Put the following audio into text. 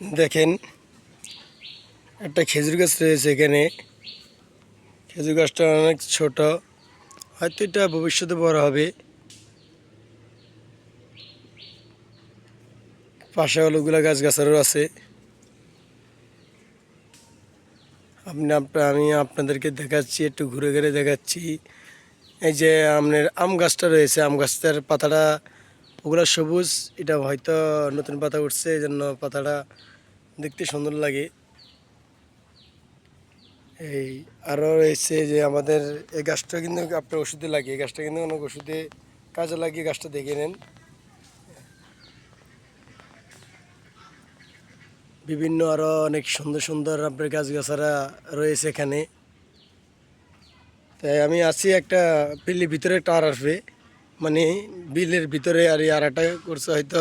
দেখেন, একটা খেজুর গাছ রয়েছে এখানে। খেজুর গাছটা অনেক ছোট, হয়তো এটা ভবিষ্যতে বড় হবে। পাশে অনেকগুলো গাছ গাছারও আছে। আপনি আপনার আমি আপনাদেরকে দেখাচ্ছি, একটু ঘুরে ঘুরে দেখাচ্ছি। এই যে আপনার আম গাছটা রয়েছে, আম গাছটার পাতাটা ওগুলো সবুজ, এটা হয়তো নতুন পাতা উঠছে এই জন্য পাতাটা দেখতে সুন্দর লাগে। এই আরও রয়েছে যে আমাদের এই গাছটা কিন্তু আপনার ওষুধে লাগে, এই গাছটা কিন্তু অনেক ওষুধে কাজে লাগিয়ে গাছটা দেখে নেন। বিভিন্ন আরও অনেক সুন্দর সুন্দর আপনার গাছগাছারা রয়েছে এখানে। তাই আমি আছি একটা বিলের ভিতরে আর আসবে মানে বিলের ভিতরে আর ইয়ারাটা করছে হয়তো